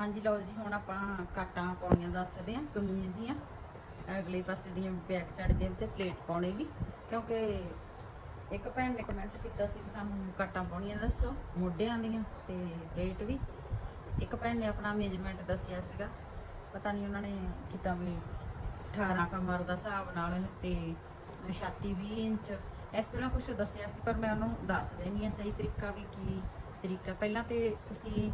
ਹਾਂਜੀ ਲਓ ਜੀ, ਹੁਣ ਆਪਾਂ ਕਾਟਾਂ ਪਾਉਣੀਆਂ ਦੱਸਦੇ ਹਾਂ, ਕਮੀਜ਼ ਦੀਆਂ। ਅਗਲੇ ਪਾਸੇ ਦੀਆਂ ਬੈਕ ਸਾਈਡ ਦੇ ਉੱਤੇ ਪਲੇਟ ਪਾਉਣੀ ਵੀ, ਕਿਉਂਕਿ ਇੱਕ ਭੈਣ ਨੇ ਕਮੈਂਟ ਕੀਤਾ ਸੀ ਵੀ ਸਾਨੂੰ ਕਾਟਾਂ ਪਾਉਣੀਆਂ ਦੱਸੋ, ਮੋਢਿਆਂ ਦੀਆਂ ਤੇ ਪਲੇਟ ਵੀ। ਇੱਕ ਭੈਣ ਨੇ ਆਪਣਾ ਮੇਜਰਮੈਂਟ ਦੱਸਿਆ ਸੀਗਾ, ਪਤਾ ਨਹੀਂ ਉਹਨਾਂ ਨੇ ਕਿਤਾ ਵੀ 18 ਕਮਰ ਦਾ ਹਿਸਾਬ ਨਾਲ ਤੇ ਛਾਤੀ 20 ਇੰਚ, ਇਸ ਤਰ੍ਹਾਂ ਕੁਝ ਦੱਸਿਆ ਸੀ, ਪਰ ਮੈਂ ਉਹਨੂੰ ਦੱਸ ਦੇਣੀ ਆ ਸਹੀ ਤਰੀਕਾ ਵੀ ਕੀ ਤਰੀਕਾ। ਪਹਿਲਾਂ ਤੇ ਤੁਸੀਂ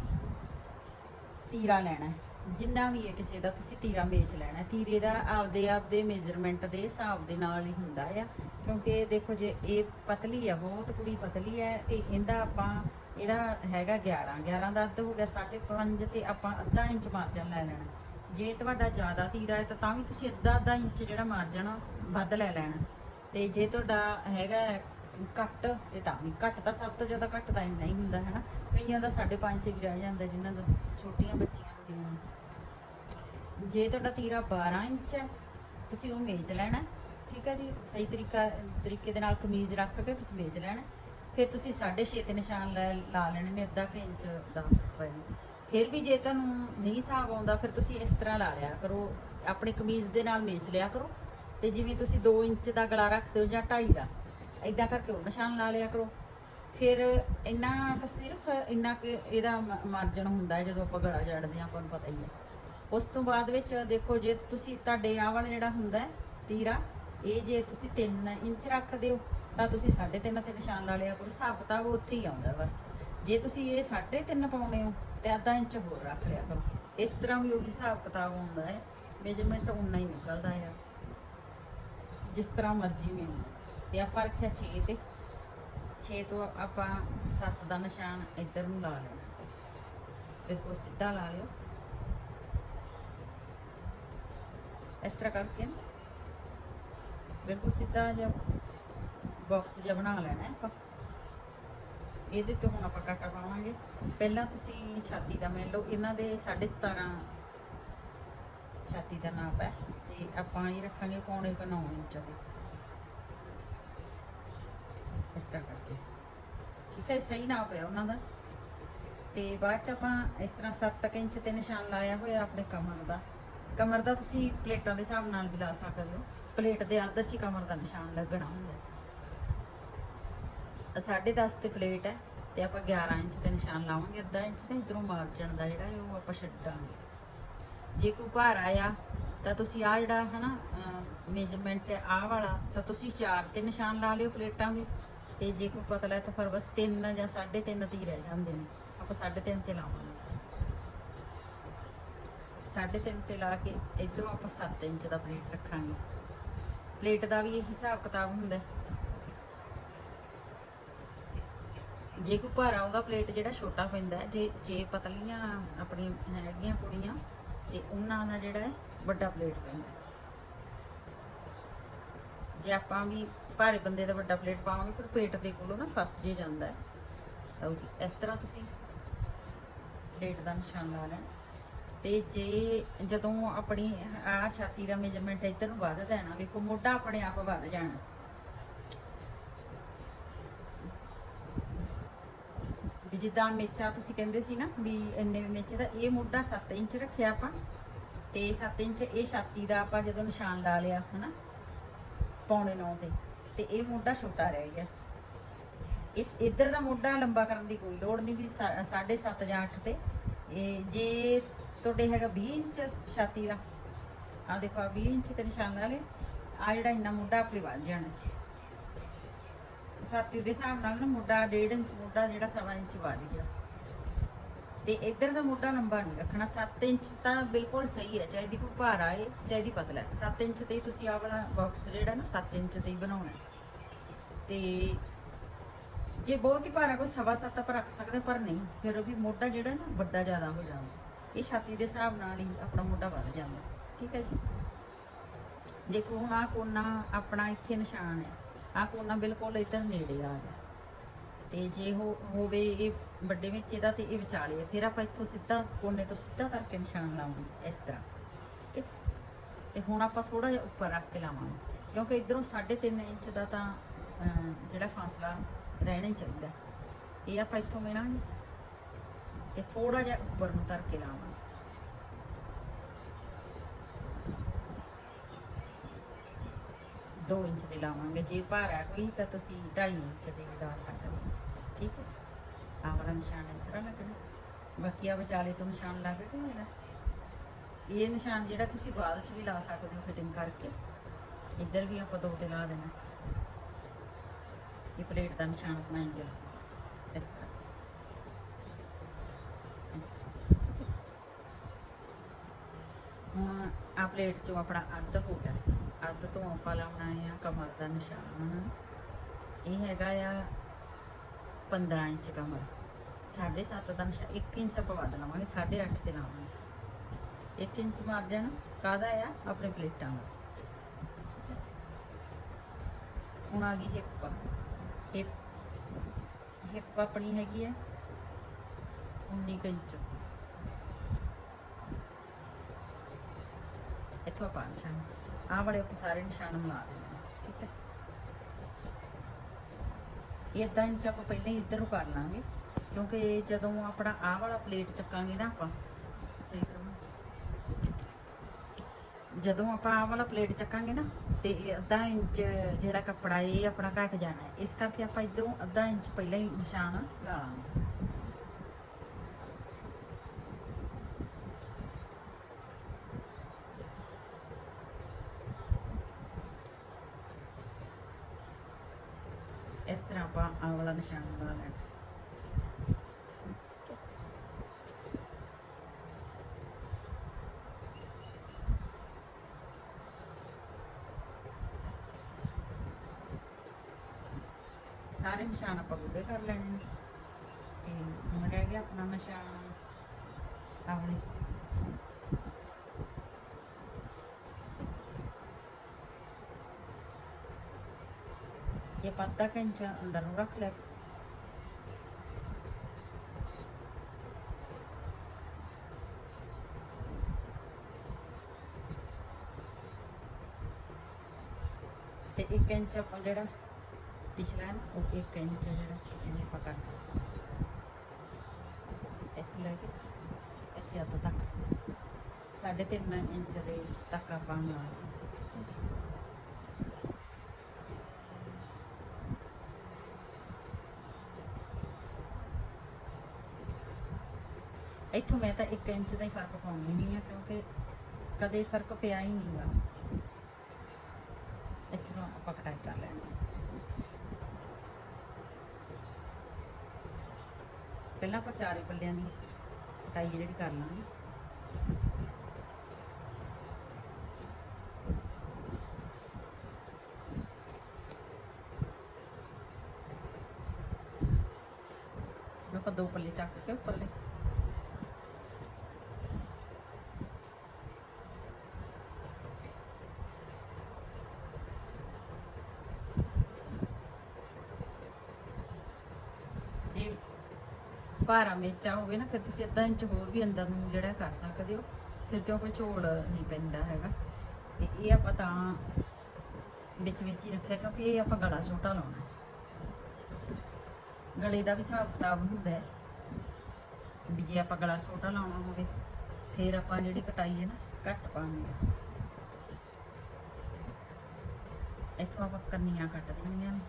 ਤੀਰਾ ਲੈਣਾ ਹੈ। ਜਿੰਨਾ ਵੀ ਹੈ ਕਿਸੇ ਦਾ, ਤੁਸੀਂ ਤੀਰਾ ਮੇਚ ਲੈਣਾ ਹੈ। ਤੀਰੇ ਦਾ ਆਪਦੇ ਆਪਦੇ ਮੇਜ਼ਰਮੈਂਟ ਦੇ ਹਿਸਾਬ ਦੇ ਨਾਲ ਹੀ ਹੁੰਦਾ ਆ। ਕਿਉਂਕਿ ਦੇਖੋ ਜੇ ਇਹ ਪਤਲੀ ਆ, ਬਹੁਤ ਕੁੜੀ ਪਤਲੀ ਹੈ ਤੇ ਇਹਦਾ ਆਪਾਂ, ਇਹਦਾ ਹੈਗਾ 11 11 ਦਾ ਅੱਧ ਹੋ ਗਿਆ 5.5 ਤੇ ਆਪਾਂ ਅੱਧਾ ਇੰਚ ਮਾਰਜਨ ਲੈ ਲੈਣਾ। ਜੇ ਤੁਹਾਡਾ ਜ਼ਿਆਦਾ ਤੀਰਾ ਹੈ ਤਾਂ ਤਾਂ ਵੀ ਤੁਸੀਂ ਅੱਧਾ ਅੱਧਾ ਇੰਚ ਜਿਹੜਾ ਮਾਰਜਨ ਵੱਧ ਲੈ ਲੈਣਾ। ਤੇ ਜੇ ਤੁਹਾਡਾ ਹੈਗਾ ਘੱਟ ਤੇ ਤਾਂ ਵੀ ਘੱਟ ਤਾਂ ਸਭ ਤੋਂ ਜ਼ਿਆਦਾ ਘੱਟ ਤਾਂ ਇੰਨਾ ਹੀ ਹੁੰਦਾ ਹੈ ਨਾ ਕਈਆਂ ਦਾ 5.5 ਤੇ ਵੀ ਰਹਿ ਜਾਂਦਾ, ਜਿਨ੍ਹਾਂ ਦਾ ਛੋਟੀਆਂ ਬੱਚੀਆਂ ਹੁੰਦੀਆਂ ਜੇ ਤੁਹਾਡਾ ਤੀਰਾ 12 ਇੰਚ ਹੈ, ਤੁਸੀਂ ਉਹ ਮੇਜ ਲੈਣਾ ਠੀਕ ਹੈ ਜੀ? ਸਹੀ ਤਰੀਕਾ, ਤਰੀਕੇ ਦੇ ਨਾਲ ਕਮੀਜ਼ ਰੱਖ ਕੇ ਤੁਸੀਂ ਮੇਜ ਲੈਣਾ ਫਿਰ ਤੁਸੀਂ 6.5 ਤੇ ਨਿਸ਼ਾਨ ਲੈ, ਲਾ ਲੈਣੇ ਨੇ, ਅੱਧਾ ਕੁ ਇੰਚ ਦਾ ਫਿਰ ਵੀ ਜੇ ਤੁਹਾਨੂੰ ਨਹੀਂ ਹਿਸਾਬ ਆਉਂਦਾ, ਫਿਰ ਤੁਸੀਂ ਇਸ ਤਰ੍ਹਾਂ ਲਾ ਲਿਆ ਕਰੋ, ਆਪਣੀ ਕਮੀਜ਼ ਦੇ ਨਾਲ ਮੇਚ ਲਿਆ ਕਰੋ। ਤੇ ਜਿਵੇਂ ਤੁਸੀਂ 2 ਇੰਚ ਦਾ ਗਲਾ ਰੱਖਦੇ ਹੋ ਜਾਂ 2.5 ਦਾ ਇਦਾਂ ਕਰਕੇ ਉਹ ਨਿਸ਼ਾਨ ਲਾ ਲਿਆ ਕਰੋ। ਫਿਰ ਇੰਨਾ ਕੁ ਸਿਰਫ ਇੰਨਾ ਕਿ ਇਹਦਾ ਮਾਰਜਨ ਹੁੰਦਾ ਹੈ ਜਦੋਂ ਆਪਾਂ ਗਲਾ ਜੜਦੇ ਹਾਂ, ਆਪਾਂ ਨੂੰ ਪਤਾ ਹੀ ਹੈ। ਉਸ ਤੋਂ ਬਾਅਦ ਵਿੱਚ ਦੇਖੋ ਜੇ ਤੁਸੀਂ, ਤੁਹਾਡੇ ਆਹ ਵਾਲਾ ਜਿਹੜਾ ਹੁੰਦਾ ਹੈ ਤੀਰਾ, ਇਹ ਜੇ ਤੁਸੀਂ 3 ਇੰਚ ਰੱਖਦੇ ਹੋ, ਤਾਂ ਤੁਸੀਂ 3.5 ਤੇ ਨਿਸ਼ਾਨ ਲਾ ਲਿਆ ਕਰੋ। ਹਿਸਾਬ ਕਿਤਾਬ ਉੱਥੇ ਹੀ ਆਉਂਦਾ ਬਸ। ਜੇ ਤੁਸੀਂ ਇਹ 3.5 ਪਾਉਣੇ ਹੋ, ਤੇ ਅੱਧਾ ਇੰਚ ਹੋਰ ਰੱਖ ਲਿਆ ਕਰੋ। ਇਸ ਤਰ੍ਹਾਂ ਵੀ ਉਹ ਹਿਸਾਬ ਕਿਤਾਬ ਹੁੰਦਾ ਹੈ। ਮੇਜਰਮੈਂਟ ਉਨਾ ਹੀ ਨਿਕਲਦਾ ਹੈ ਜਿਸ ਤਰ੍ਹਾਂ ਮਰਜ਼ੀ ਮੈਨੂੰ ਤੇ ਆਪਾਂ ਰੱਖਿਆ 6 ਤੇ 6 ਤੋਂ ਆਪਾਂ 7 ਦਾ ਨਿਸ਼ਾਨ ਇੱਧਰ ਨੂੰ ਲਾ ਲੈਣਾ। ਬਿਲਕੁਲ ਸਿੱਧਾ ਲਾ ਲਿਓ। ਇਸ ਤਰ੍ਹਾਂ ਕਰਕੇ ਨਾ। ਬਿਲਕੁਲ ਸਿੱਧਾ ਜਿਹਾ ਬਾਕਸ ਜਿਹਾ ਬਣਾ ਲੈਣਾ ਆਪਾਂ। ਇਹਦੇ ਤੋਂ ਹੁਣ ਆਪਾਂ ਕਾਟਾ ਪਾਵਾਂਗੇ। ਪਹਿਲਾਂ ਤੁਸੀਂ ਛਾਤੀ ਦਾ ਮਿਲ ਲਓ। ਇਹਨਾਂ ਦੇ 17.5 ਛਾਤੀ ਦਾ ਨਾਪ ਹੈ। ਤੇ ਆਪਾਂ ਇਹ ਰੱਖਾਂਗੇ ਪੌਣੇ ਕੁ 9 ਇੰਚ ਦੇ। ਇਸ ਤਰ੍ਹਾਂ ਕਰਕੇ। ਠੀਕ ਹੈ ਸਹੀ ਨਾਪ ਹੈ ਉਹਨਾਂ ਦਾ। ਤੇ ਬਾਅਦ ਚ ਆਪਾਂ ਇਸ ਤਰ੍ਹਾਂ 7 ਇੰਚ ਤੇ ਨਿਸ਼ਾਨ ਲਾਇਆ ਹੋਇਆ ਆਪਣੇ ਕਮਰ ਦਾ। ਕਮਰ ਦਾ ਤੁਸੀਂ ਪਲੇਟਾਂ ਦੇ ਹਿਸਾਬ ਨਾਲ ਵੀ ਲਾ ਸਕਦੇ ਹੋ। ਪਲੇਟ ਦੇ ਅੱਧ 'ਚ ਕਮਰ ਦਾ ਨਿਸ਼ਾਨ ਲੱਗਣਾ ਹੁੰਦਾ ਸਾਢੇ 10 ਤੇ ਪਲੇਟ ਹੈ ਤੇ ਆਪਾਂ 11 ਇੰਚ ਤੇ ਨਿਸ਼ਾਨ ਲਾਵਾਂਗੇ, ਅੱਧਾ ਇੰਚ ਤੇ ਇਧਰੋਂ ਮਾਰਜਨ ਦਾ ਜਿਹੜਾ ਉਹ ਆਪਾਂ ਛੱਡਾਂਗੇ। ਜੇ ਕੋਈ ਭਾਰ ਆਇਆ ਤਾਂ ਤੁਸੀਂ ਆ ਜਿਹੜਾ ਹਨਾ ਮੇਜਰਮੈਂਟ ਹੈ, ਆਹ ਵਾਲਾ, ਤਾਂ ਤੁਸੀਂ 4 ਤੇ ਨਿਸ਼ਾਨ ਲਾ ਲਿਓ ਪਲੇਟਾਂ ਦੇ। ਤੇ ਜੇ ਕੋਈ ਪਤਲਾ ਹੈ ਤਾਂ ਫਿਰ ਬਸ 3 ਜਾਂ 3.5 ਤੇ ਹੀ ਰਹਿ ਜਾਂਦੇ ਨੇ। ਆਪਾਂ 3.5 ਤੇ ਲਾਵਾਂਗੇ। 3.5 ਤੇ ਲਾ ਕੇ ਇਧਰੋਂ ਆਪਾਂ 7 ਇੰਚ ਦਾ ਪਲੇਟ ਰੱਖਾਂਗੇ। ਪਲੇਟ ਦਾ ਵੀ ਇਹ ਹਿਸਾਬ ਕਿਤਾਬ ਹੁੰਦਾ ਜੇ ਕੋਈ ਭਾਰਾ ਆਉਂਦਾ ਪਲੇਟ ਜਿਹੜਾ ਛੋਟਾ ਪੈਂਦਾ ਜੇ ਜੇ ਪਤਲੀਆਂ ਆਪਣੀਆਂ ਹੈਗੀਆਂ ਕੁੜੀਆਂ, ਤੇ ਉਹਨਾਂ ਦਾ ਜਿਹੜਾ ਹੈ ਵੱਡਾ ਪਲੇਟ ਪੈਂਦਾ ਜੇ ਆਪਾਂ ਵੀ ਭਾਰੇ ਬੰਦੇ ਦਾ ਵੱਡਾ ਪਲੇਟ ਪਾਵਾਂਗੇ, ਫਿਰ ਪੇਟ ਦੇ ਕੋਲੋਂ ਨਾ ਫਸ ਜੇ ਜਾਂਦਾ ਹੈ। ਲਓ ਜੀ, ਇਸ ਤਰ੍ਹਾਂ ਤੁਸੀਂ ਪਲੇਟ ਦਾ ਨਿਸ਼ਾਨ ਲਾ ਲੈਣਾ। ਤੇ ਜੇ ਜਦੋਂ ਆਪਣੀ ਆ ਛਾਤੀ ਦਾ ਮੇਜਰਮੈਂਟ ਇੱਧਰ ਨੂੰ ਵੱਧਦਾ ਹੈ ਨਾ, ਵੇਖੋ ਮੋਢਾ ਆਪਣੇ ਆਪ ਵੱਧ ਜਾਣਾ। ਵੀ ਜਿੱਦਾਂ ਮੇਚਾ ਤੁਸੀਂ ਕਹਿੰਦੇ ਸੀ ਨਾ, ਵੀ ਇੰਨੇ ਮੇਚੇ ਦਾ ਇਹ ਮੋਢਾ 7 ਇੰਚ ਰੱਖਿਆ ਆਪਾਂ, ਤੇ 7 ਇੰਚ ਇਹ ਛਾਤੀ ਦਾ ਆਪਾਂ ਜਦੋਂ ਨਿਸ਼ਾਨ ਲਾ ਲਿਆ, ਹਨਾ, ਪੌਣੇ 9 ਤੇ। ਤੇ ਇਹ ਮੋਢਾ ਛੋਟਾ ਰਹਿ ਗਿਆ। ਇਹ ਇੱਧਰ ਦਾ ਮੋਢਾ ਲੰਬਾ ਕਰਨ ਦੀ ਕੋਈ ਲੋੜ ਨਹੀਂ ਵੀ 7.5 ਜਾਂ 8 ਤੇ। ਇਹ ਜੇ ਤੁਹਾਡੇ ਹੈਗਾ 20 ਇੰਚ ਛਾਤੀ ਦਾ। ਆ ਦੇਖੋ ਆ 20 ਇੰਚ ਤੇ ਨਿਸ਼ਾਨ ਵਾਲੇ ਲਿਆ ਆ ਜਿਹੜਾ ਇੰਨਾ ਮੋਢਾ ਆਪਣੇ ਵੱਧ ਜਾਣਾ। ਛਾਤੀ ਦੇ ਹਿਸਾਬ ਨਾਲ ਨਾ ਮੋਢਾ 1.5 ਇੰਚ ਮੋਢਾ ਜਿਹੜਾ ਸਵਾ ਇੰਚ ਵੱਧ ਗਿਆ। ਤੇ ਇੱਧਰ ਦਾ ਮੋਢਾ ਲੰਬਾ ਨਹੀਂ ਰੱਖਣਾ 7 ਇੰਚ ਤਾਂ ਬਿਲਕੁਲ ਸਹੀ ਹੈ, ਚਾਹੇ ਦੀ ਕੋਈ ਭਾਰਾ ਹੈ ਚਾਹੇ ਦੀ ਪਤਲਾ ਹੈ 7 ਇੰਚ ਤੇ ਤੁਸੀਂ ਆਹ ਵਾਲਾ ਬਾਕਸ ਜਿਹੜਾ ਨਾ 7 ਇੰਚ ਤੇ ਹੀ ਬਣਾਉਣਾ ਹੈ। ਤੇ ਜੇ ਬਹੁਤ ਹੀ ਭਾਰਾ ਕੋਈ ਸਵਾ ਸੱਤ ਆਪਾਂ ਰੱਖ ਸਕਦੇ ਪਰ ਨਹੀਂ, ਫਿਰ ਉਹ ਵੀ ਮੋਢਾ ਜਿਹੜਾ ਨਾ, ਵੱਡਾ ਜ਼ਿਆਦਾ ਹੋ ਜਾਂਦਾ। ਇਹ ਛਾਤੀ ਦੇ ਹਿਸਾਬ ਨਾਲ ਹੀ ਆਪਣਾ ਮੋਢਾ ਵੱਧ ਜਾਂਦਾ, ਠੀਕ ਹੈ ਜੀ? ਦੇਖੋ, ਹੁਣ ਆਹ ਕੋਨਾ ਆਪਣਾ ਇੱਥੇ ਨਿਸ਼ਾਨ ਹੈ। ਆਹ ਕੋਨਾ ਬਿਲਕੁਲ ਇੱਧਰ ਨੇੜੇ ਆ ਗਿਆ। ਤੇ ਜੇ ਹੋ, ਹੋਵੇ ਇਹ ਵੱਡੇ ਵਿੱਚ ਇਹਦਾ ਤੇ ਇਹ ਵਿਚਾਲੇ ਆ ਫਿਰ ਆਪਾਂ ਇੱਥੋਂ ਸਿੱਧਾ ਕੋਨੇ ਤੋਂ ਸਿੱਧਾ ਕਰਕੇ ਨਿਸ਼ਾਨ ਲਾਵਾਂਗੇ ਇਸ ਤਰ੍ਹਾਂ। ਠੀਕ ਹੈ? ਤੇ ਹੁਣ ਆਪਾਂ ਥੋੜਾ ਜਿਹਾ ਉੱਪਰ ਰੱਖ ਕੇ ਲਾਵਾਂਗੇ। ਕਿਉਂਕਿ ਇਧਰੋਂ 3.5 ਇੰਚ ਦਾ ਤਾਂ ਜਿਹੜਾ ਫਾਸਲਾ ਰਹਿਣਾ ਹੀ ਚਾਹੀਦਾ। ਇਹ ਆਪਾਂ ਇੱਥੋਂ ਮਿਣਾਂਗੇ ਤੇ ਥੋੜਾ ਜਿਹਾ ਉੱਪਰ ਨੂੰ ਤਰ ਕੇ ਲਾਵਾਂਗੇ। ਦੋ ਇੰਚ ਦੇ ਲਾਵਾਂਗੇ। ਜੇ ਭਾਰਾ ਕੋਈ ਤਾਂ ਤੁਸੀਂ 2.5 ਇੰਚ ਦੇ ਲਾ ਸਕਦੇ ਠੀਕ ਹੈ? ਆਪਣਾ ਨਿਸ਼ਾਨ ਇਸ ਤਰ੍ਹਾਂ ਲੱਗਣਾ। ਬਾਕੀ ਆ ਵਿਚਾਲੇ ਤੋਂ ਨਿਸ਼ਾਨ ਲੱਗ ਗਿਆ ਇਹਦਾ ਇਹ ਨਿਸ਼ਾਨ ਜਿਹੜਾ ਤੁਸੀਂ ਬਾਅਦ ਚ ਵੀ ਲਾ ਸਕਦੇ ਹੋ ਫਿਟਿੰਗ ਕਰਕੇ। ਇੱਧਰ ਵੀ ਆਪਾਂ ਦੋ ਤੇ ਲਾ ਦੇਣਾ। ਇਹ ਪਲੇਟ ਦਾ ਨਿਸ਼ਾਨ ਆਪਣਾ ਇੰਜ ਇਸ ਤਰ੍ਹਾਂ। ਇਸ ਤਰ੍ਹਾਂ। ਆ ਪਲੇਟ ਚੋਂ ਆਪਣਾ ਅੱਧ ਹੋ ਗਿਆ। ਅੱਧ ਤੋਂ ਆਪਾਂ ਲਾਉਣਾ ਆ ਕਮਰ ਦਾ ਨਿਸ਼ਾਨ। ਇਹ ਹੈਗਾ ਆ 15 ਇੰਚ ਕਮਰ 7.5 ਦਾ ਨਿਸ਼ਾਨ 1 ਇੰਚ ਆਪਾਂ ਵੱਧ ਲਵਾਂਗੇ 8.5 ਤੇ ਲਾਵਾਂਗੇ। 1 ਇੰਚ ਮਾਰਜਨ ਕਾਹਦਾ ਆ? ਆਪਣੇ ਪਲੇਟਾਂ ਦਾ। ਹੁਣ ਆ ਗਈ ਹਿੱਪ ਹਿੱਪ ਹਿੱਪ ਆਪਣੀ ਹੈਗੀ ਹੈ 19 ਕੁ ਇੰਚ। ਇੱਥੋਂ ਆਪਾਂ ਨਿਸ਼ਾਨ ਆਹ ਵਾਲੇ ਆਪਾਂ ਸਾਰੇ ਨਿਸ਼ਾਨ ਮਿਲਾ ਦੇਣੇ ਆ, ਠੀਕ ਹੈ। ਇਹ ਅੱਧਾ ਇੰਚ ਆਪਾਂ ਪਹਿਲਾਂ ਹੀ ਇੱਧਰ ਨੂੰ ਕਰ ਲਾਂਗੇ, ਕਿਉਂਕਿ ਜਦੋਂ ਆਪਣਾ ਆਹ ਵਾਲਾ ਪਲੇਟ ਚੱਕਾਂਗੇ ਨਾ ਆਪਾਂ, ਸਹੀ ਕਰੋ ਜਦੋਂ ਆਪਾਂ ਆਹ ਵਾਲਾ ਪਲੇਟ ਚੱਕਾਂਗੇ ਨਾ, ਤੇ ਇਹ ਅੱਧਾ ਇੰਚ ਜਿਹੜਾ ਕੱਪੜਾ ਇਹ ਆਪਣਾ ਘਟ ਜਾਣਾ, ਇਸ ਕਰਕੇ ਆਪਾਂ ਇਧਰੋਂ ਅੱਧਾ ਇੰਚ ਪਹਿਲਾਂ ਹੀ ਨਿਸ਼ਾਨ ਲਾ ਲਾਂਗੇ। ਇਸ ਤਰ੍ਹਾਂ ਆਪਾਂ ਆਹ ਵਾਲਾ ਨਿਸ਼ਾਨ ਲਾ ਲੈਣਾ ਸਾਰੇ ਨਿਸ਼ਾਨ ਆਪਾਂ ਪੂਰੇ ਕਰ ਲੈਣੇ ਨੇ ਤੇ ਹੁਣ ਰਹਿ ਗਿਆ ਅੰਦਰ ਨੂੰ ਰੱਖ ਲੈ ਤੇ 1 ਇੰਚ ਆਪਾਂ ਜਿਹੜਾ ਪਿਛਲਾ ਹੈ ਉਹ 1 ਇੰਚ ਜਿਹੜਾ ਇਹਨੇ ਪਕੜ ਇੱਥੇ ਲੈ ਕੇ, ਇੱਥੇ ਅੱਧ ਤੱਕ। ਸਾਢੇ ਤਿੰਨ ਇੰਚ ਦੇ ਤੱਕ ਆਪਾਂ ਨੂੰ ਇੱਥੋਂ ਮੈਂ ਤਾਂ 1 ਇੰਚ ਦਾ ਹੀ ਫ਼ਰਕ ਪਾਉਣ ਲੈਂਦੀ ਆ ਕਿਉਂਕਿ ਕਦੇ ਫ਼ਰਕ ਪਿਆ ਹੀ ਨਹੀਂਗਾ ਇਸ ਤਰ੍ਹਾਂ ਆਪਾਂ ਕਟਾਈ ਕਰ ਲੈਣੀ ਪਹਿਲਾਂ ਆਪਾਂ ਚਾਰੇ ਪੱਲਿਆਂ ਦੀ ਕਟਾਈ ਜਿਹੜੀ ਕਰ ਲਾਂਗੇ। ਆਪਾਂ ਦੋ ਪੱਲੇ ਚੱਕ ਕੇ ਉੱਪਰਲੇ ਜੇ ਭਾਰਾ ਮੇਚਾ ਹੋਵੇ ਨਾ, ਫਿਰ ਤੁਸੀਂ ਅੱਧਾ ਇੰਚ ਹੋਰ ਵੀ ਅੰਦਰ ਨੂੰ ਜਿਹੜਾ ਕਰ ਸਕਦੇ ਹੋ, ਫਿਰ ਕਿਉਂਕਿ ਝੋਲ ਨਹੀਂ ਪੈਂਦਾ ਹੈਗਾ। ਤੇ ਇਹ ਆਪਾਂ ਤਾਂ ਵਿੱਚ ਵਿੱਚ ਹੀ ਰੱਖਿਆ, ਕਿਉਂਕਿ ਇਹ ਆਪਾਂ ਗਲਾ ਛੋਟਾ ਲਾਉਣਾ ਗਲੇ ਦਾ ਵੀ ਹਿਸਾਬ ਕਿਤਾਬ ਹੁੰਦਾ ਹੈ ਵੀ ਜੇ ਆਪਾਂ ਗਲਾ ਛੋਟਾ ਲਾਉਣਾ ਹੋਵੇ, ਫਿਰ ਆਪਾਂ ਜਿਹੜੀ ਕਟਾਈ ਹੈ ਨਾ, ਘੱਟ ਪਾਉਣੀ ਹੈ। ਇੱਥੋਂ ਆਪਾਂ ਕੰਨੀਆਂ ਕੱਟ ਦੇਣੀਆਂ ਨੇ।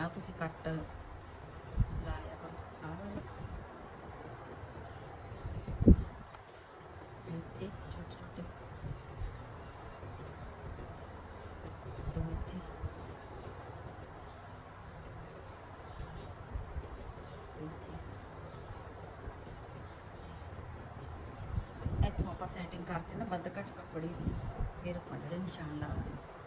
ਆ ਤੁਸੀਂ ਕੱਟ ਲਾਇਆ ਕਰੋ। ਆ ਵਾਲੇ। ਇੱਥੇ ਛੋਟੇ ਛੋਟੇ। ਦੋ ਇੱਥੇ। ਇੱਥੋਂ ਆਪਾਂ ਸੈਟਿੰਗ ਕਰਕੇ ਨਾ ਵੱਧ ਘੱਟ ਕੱਪੜੇ ਦੀ, ਫਿਰ ਆਪਾਂ ਜਿਹੜੇ ਨਿਸ਼ਾਨ ਲਾਵਾਂਗੇ।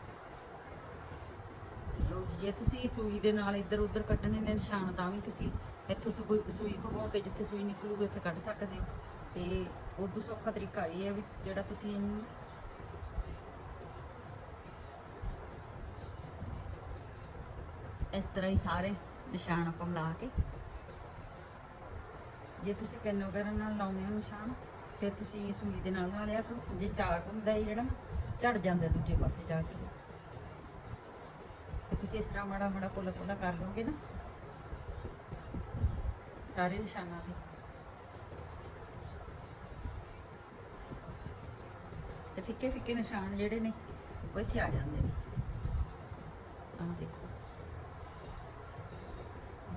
ਜੇ ਤੁਸੀਂ ਸੂਈ ਦੇ ਨਾਲ ਇੱਧਰ ਉੱਧਰ ਕੱਢਣੇ ਨੇ ਨਿਸ਼ਾਨ, ਤਾਂ ਵੀ ਤੁਸੀਂ ਇੱਥੋਂ ਸੂਈ ਸੂਈ ਘੁਮਾ ਕੇ ਜਿੱਥੇ ਸੂਈ ਨਿਕਲੂਗੀ ਉੱਥੇ ਕੱਢ ਸਕਦੇ ਹੋ। ਤੇ ਉਦੋਂ ਸੌਖਾ ਤਰੀਕਾ ਇਹ ਹੈ ਵੀ ਜਿਹੜਾ ਤੁਸੀਂ ਇਹਨੂੰ ਇਸ ਤਰ੍ਹਾਂ ਹੀ ਸਾਰੇ ਨਿਸ਼ਾਨ ਆਪਾਂ ਮਿਲਾ ਕੇ, ਜੇ ਤੁਸੀਂ ਪੈਨ ਵਗੈਰਾ ਨਾਲ ਲਾਉਂਦੇ ਹੋ ਨਿਸ਼ਾਨ, ਫਿਰ ਤੁਸੀਂ ਸੂਈ ਦੇ ਨਾਲ ਲਾ ਲਿਆ ਕਰੋ। ਜੇ ਚਾਕ ਹੁੰਦਾ ਇਹ ਜਿਹੜਾ ਝੜ ਜਾਂਦਾ ਦੂਜੇ ਪਾਸੇ ਜਾ ਕੇ। ਤੁਸੀਂ ਇਸ ਤਰ੍ਹਾਂ ਮਾੜਾ ਮਾੜਾ ਪੁੱਲਾ ਪੁੱਲਾ ਕਰ ਲਓਗੇ ਨਾ। ਸਾਰੇ ਨਿਸ਼ਾਨਾਂ ਤੇ। ਤੇ ਫਿੱਕੇ ਫਿੱਕੇ ਨਿਸ਼ਾਨ ਜਿਹੜੇ ਨੇ, ਉਹ ਇੱਥੇ ਆ ਜਾਂਦੇ ਨੇ। ਆਹ ਦੇਖੋ।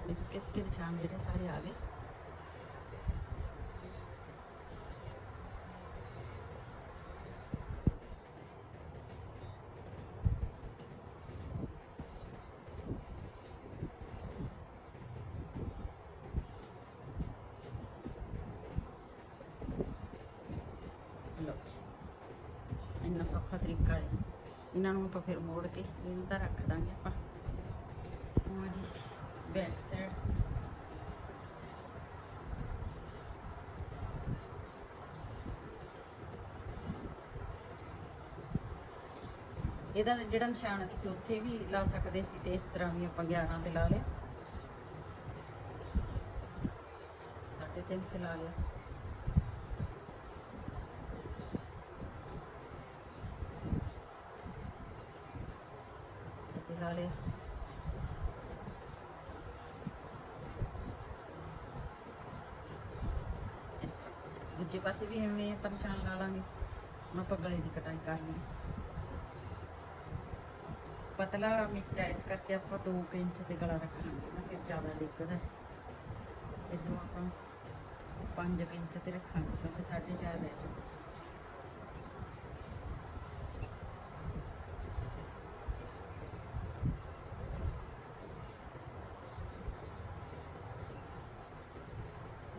ਫਿੱਕੇ ਫਿੱਕੇ ਨਿਸ਼ਾਨ ਜਿਹੜੇ ਸਾਰੇ ਆ ਗਏ ਲਓ ਜੀ। ਇੰਨਾ ਸੌਖਾ ਤਰੀਕਾ ਹੈ। ਇਹਨਾਂ ਨੂੰ ਆਪਾਂ ਫਿਰ ਮੋੜ ਕੇ ਇਹਨਾਂ ਦਾ ਰੱਖ ਦਾਂਗੇ ਆਪਾਂ। ਹੁਣ ਬੈਕ ਸਾਈਡ ਇਹਦਾ ਜਿਹੜਾ ਨਿਸ਼ਾਨ ਹੈ, ਤੁਸੀਂ ਉੱਥੇ ਵੀ ਲਾ ਸਕਦੇ ਸੀ ਤੇ ਇਸ ਤਰ੍ਹਾਂ ਵੀ ਆਪਾਂ 11 ਤੇ ਲਾ ਲਿਆ। ਸਾਢੇ ਤਿੰਨ ਤੇ ਲਾ ਲਿਆ ਤੇ ਲਾ ਲਿਆ ਇਸ ਤਰ੍ਹਾਂ। ਦੂਜੇ ਪਾਸੇ ਵੀ ਐਵੇਂ ਆਪਾਂ ਨਿਸ਼ਾਨ ਲਾ ਲਾਂਗੇ। ਹੁਣ ਆਪਾਂ ਗਲੇ ਦੀ ਕਟਾਈ ਕਰ ਲਈ ਪਤਲਾ ਮਿਰਚਾ, ਇਸ ਕਰਕੇ ਆਪਾਂ 2 ਇੰਚ ਤੇ ਗਲਾ ਰੱਖਾਂਗੇ ਨਾ, ਫਿਰ ਜ਼ਿਆਦਾ ਡਿੱਗਦਾ ਹੈ। ਇੱਧਰੋਂ ਆਪਾਂ 5 ਇੰਚ ਤੇ ਰੱਖਾਂਗੇ, ਕਿਉਂਕਿ 4.5 ਰਹਿ ਜੂ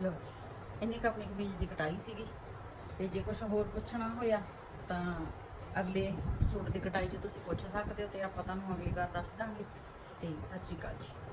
ਲੋ ਜੀ। ਇੰਨੀ ਕੁ ਆਪਣੀ ਕਮੀਜ਼ ਦੀ ਕਟਾਈ ਸੀਗੀ ਤੇ ਜੇ ਕੁਝ ਹੋਰ ਪੁੱਛਣਾ ਹੋਇਆ ਤਾਂ ਅਗਲੇ ਸੂਟ ਦੀ ਕਟਾਈ 'ਚ ਤੁਸੀਂ ਪੁੱਛ ਸਕਦੇ ਹੋ ਤੇ ਆਪਾਂ ਤੁਹਾਨੂੰ ਅਗਲੀ ਵਾਰ ਦੱਸ ਦਾਂਗੇ। ਤੇ ਸਤਿ ਸ਼੍ਰੀ ਅਕਾਲ ਜੀ।